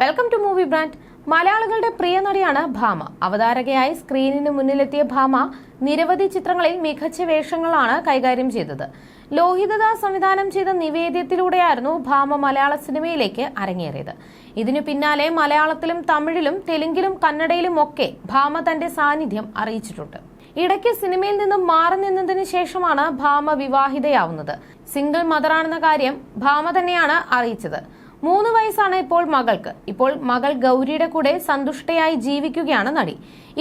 Welcome to movie brand മലയാളികളുടെ പ്രിയ നടിയാണ് ഭാമ. അവതാരകയായി സ്ക്രീനിന് മുന്നിലെത്തിയ ഭാമ നിരവധി ചിത്രങ്ങളിൽ മികച്ച വേഷങ്ങളാണ് കൈകാര്യം ചെയ്തത്. ലോഹിതദാസ് സംവിധാനം ചെയ്ത നിവേദ്യത്തിലൂടെയായിരുന്നു ഭാമ മലയാള സിനിമയിലേക്ക് അരങ്ങേറിയത്. ഇതിനു പിന്നാലെ മലയാളത്തിലും തമിഴിലും തെലുങ്കിലും കന്നഡയിലും ഒക്കെ ഭാമ തന്റെ സാന്നിധ്യം അറിയിച്ചിട്ടുണ്ട്. ഇടയ്ക്ക് സിനിമയിൽ നിന്നും മാറി നിന്നതിന് ശേഷമാണ് ഭാമ വിവാഹിതയാവുന്നത്. സിംഗിൾ മദറാണെന്ന കാര്യം ഭാമ തന്നെയാണ് അറിയിച്ചത്. മൂന്ന് വയസ്സാണ് ഇപ്പോൾ മകൾക്ക്. ഇപ്പോൾ മകൾ ഗൗരിയുടെ കൂടെ സന്തുഷ്ടയായി ജീവിക്കുകയാണ് നടി.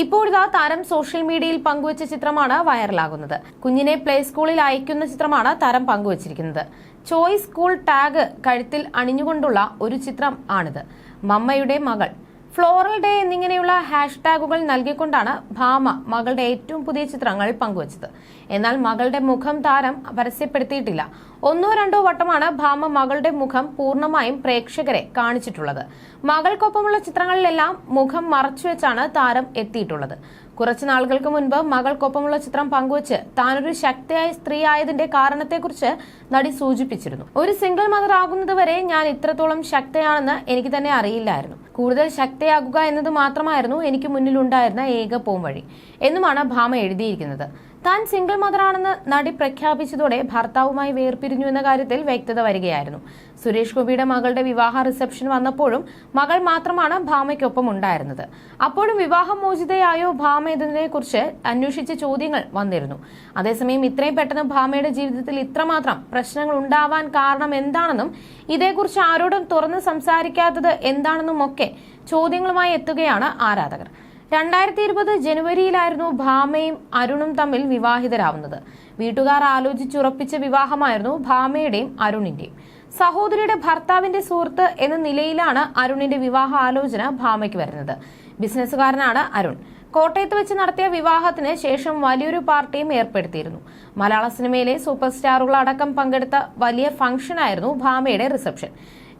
ഇപ്പോൾ ഇതാ താരം സോഷ്യൽ മീഡിയയിൽ പങ്കുവച്ച ചിത്രമാണ് വൈറലാകുന്നത്. കുഞ്ഞിനെ പ്ലേ സ്കൂളിൽ അയക്കുന്ന ചിത്രമാണ് താരം പങ്കുവച്ചിരിക്കുന്നത്. ചോയ്സ് സ്കൂൾ ടാഗ് കഴുത്തിൽ അണിഞ്ഞുകൊണ്ടുള്ള ഒരു ചിത്രം ആണിത്. മമ്മയുടെ മകൾ ഫ്ലോറൽ ഡേ എന്നിങ്ങനെയുള്ള ഹാഷ്ടാഗുകൾ നൽകിക്കൊണ്ടാണ് ഭാമ മകളുടെ ഏറ്റവും പുതിയ ചിത്രങ്ങൾ പങ്കുവച്ചത്. എന്നാൽ മകളുടെ മുഖം താരം പരസ്യപ്പെടുത്തിയിട്ടില്ല. ഒന്നോ രണ്ടോ വട്ടമാണ് ഭാമ മകളുടെ മുഖം പൂർണമായും പ്രേക്ഷകരെ കാണിച്ചിട്ടുള്ളത്. മകൾക്കൊപ്പമുള്ള ചിത്രങ്ങളിലെല്ലാം മുഖം മറച്ചുവെച്ചാണ് താരം എത്തിയിട്ടുള്ളത്. കുറച്ചു നാളുകൾക്ക് മുൻപ് മകൾക്കൊപ്പമുള്ള ചിത്രം പങ്കുവച്ച് താനൊരു ശക്തിയായ സ്ത്രീ ആയതിന്റെ കാരണത്തെക്കുറിച്ച് നടി സൂചിപ്പിച്ചിരുന്നു. ഒരു സിംഗിൾ മദർ ആകുന്നതുവരെ ഞാൻ ഇത്രത്തോളം ശക്തയാണെന്ന് എനിക്ക് തന്നെ അറിയില്ലായിരുന്നു. കൂടുതൽ ശക്തയാകുക എന്നത് മാത്രമായിരുന്നു എനിക്ക് മുന്നിലുണ്ടായിരുന്ന ഏക പോംവഴി എന്നുമാണ് ഭാമ എഴുതിയിരിക്കുന്നത്. താൻ സിംഗിൾ മദറാണെന്ന് നടി പ്രഖ്യാപിച്ചതോടെ ഭർത്താവുമായി വേർപിരിഞ്ഞു എന്ന കാര്യത്തിൽ വ്യക്തത വരികയായിരുന്നു. സുരേഷ് ഗോപിയുടെ മകളുടെ വിവാഹ റിസപ്ഷൻ വന്നപ്പോഴും മകൾ മാത്രമാണ് ഭാമയ്ക്കൊപ്പം ഉണ്ടായിരുന്നത്. അപ്പോഴും വിവാഹം വിവാഹമോചിതയായോ ഭാമ എന്നതിനെക്കുറിച്ച് അന്വേഷിച്ച ചോദ്യങ്ങൾ വന്നിരുന്നു. അതേസമയം ഇത്രയും പെട്ടെന്ന് ഭാമയുടെ ജീവിതത്തിൽ ഇത്രമാത്രം പ്രശ്നങ്ങൾ ഉണ്ടാവാൻ കാരണം എന്താണെന്നും ഇതേക്കുറിച്ച് ആരോടും തുറന്ന് സംസാരിക്കാത്തത് എന്താണെന്നും ഒക്കെ ചോദ്യങ്ങളുമായി എത്തുകയാണ് ആരാധകർ. രണ്ടായിരത്തി ഇരുപത് ജനുവരിയിലായിരുന്നു ഭാമയും അരുണും തമ്മിൽ വിവാഹിതരാവുന്നത്. വീട്ടുകാർ ആലോചിച്ചുറപ്പിച്ച വിവാഹമായിരുന്നു ഭാമയുടെയും അരുണിന്റെയും. സഹോദരിയുടെ ഭർത്താവിന്റെ സുഹൃത്ത് എന്ന നിലയിലാണ് അരുണിന്റെ വിവാഹ ആലോചന ഭാമയ്ക്ക് വരുന്നത്. ബിസിനസ്സുകാരനാണ് അരുൺ. കോട്ടയത്ത് വെച്ച് നടത്തിയ വിവാഹത്തിന് ശേഷം വലിയൊരു പാർട്ടിയും ഏർപ്പെടുത്തിയിരുന്നു. മലയാള സിനിമയിലെ സൂപ്പർ സ്റ്റാറുകൾ അടക്കം പങ്കെടുത്ത വലിയ ഫംഗ്ഷനായിരുന്നു ഭാമയുടെ റിസപ്ഷൻ.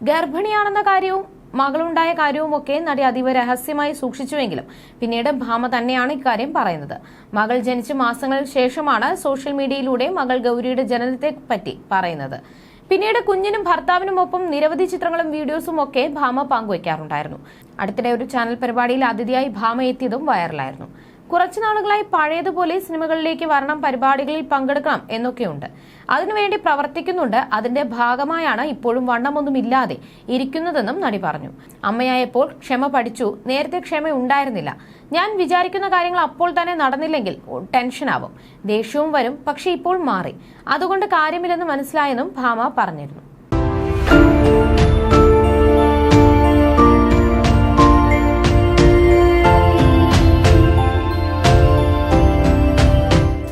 ഗർഭിണിയാണെന്ന കാര്യവും മകളുണ്ടായ കാര്യവുമൊക്കെ നടി അതീവ രഹസ്യമായി സൂക്ഷിച്ചുവെങ്കിലും പിന്നീട് ഭാമ തന്നെയാണ് ഇക്കാര്യം പറയുന്നത്. മകൾ ജനിച്ച് മാസങ്ങൾക്ക് ശേഷമാണ് സോഷ്യൽ മീഡിയയിലൂടെ മകൾ ഗൗരിയുടെ ജനനത്തെ പറ്റി പറയുന്നത്. പിന്നീട് കുഞ്ഞിനും ഭർത്താവിനുമൊപ്പം നിരവധി ചിത്രങ്ങളും വീഡിയോസും ഒക്കെ ഭാമ പങ്കുവയ്ക്കാറുണ്ടായിരുന്നു അടുത്തിടെ ഒരു ചാനൽ പരിപാടിയിൽ അതിഥിയായി ഭാമ എത്തിയതും വൈറലായിരുന്നു. കുറച്ചു നാളുകളായി പഴയതുപോലെ സിനിമകളിലേക്ക് വരണം പരിപാടികളിൽ പങ്കെടുക്കണം എന്നൊക്കെയുണ്ട്. അതിനുവേണ്ടി പ്രവർത്തിക്കുന്നുണ്ട്. അതിന്റെ ഭാഗമായാണ് ഇപ്പോഴും വണ്ണമൊന്നുമില്ലാതെ ഇരിക്കുന്നതെന്നും നടി പറഞ്ഞു. അമ്മയായപ്പോൾ ക്ഷമ പഠിച്ചു. നേരത്തെ ക്ഷമ ഉണ്ടായിരുന്നില്ല ഞാൻ വിചാരിക്കുന്ന കാര്യങ്ങൾ അപ്പോൾ തന്നെ നടന്നില്ലെങ്കിൽ ടെൻഷനാവും. ദേഷ്യവും വരും പക്ഷെ ഇപ്പോൾ മാറി. അതുകൊണ്ട് കാര്യമില്ലെന്ന് മനസ്സിലായെന്നും ഭാമ പറഞ്ഞിരുന്നു.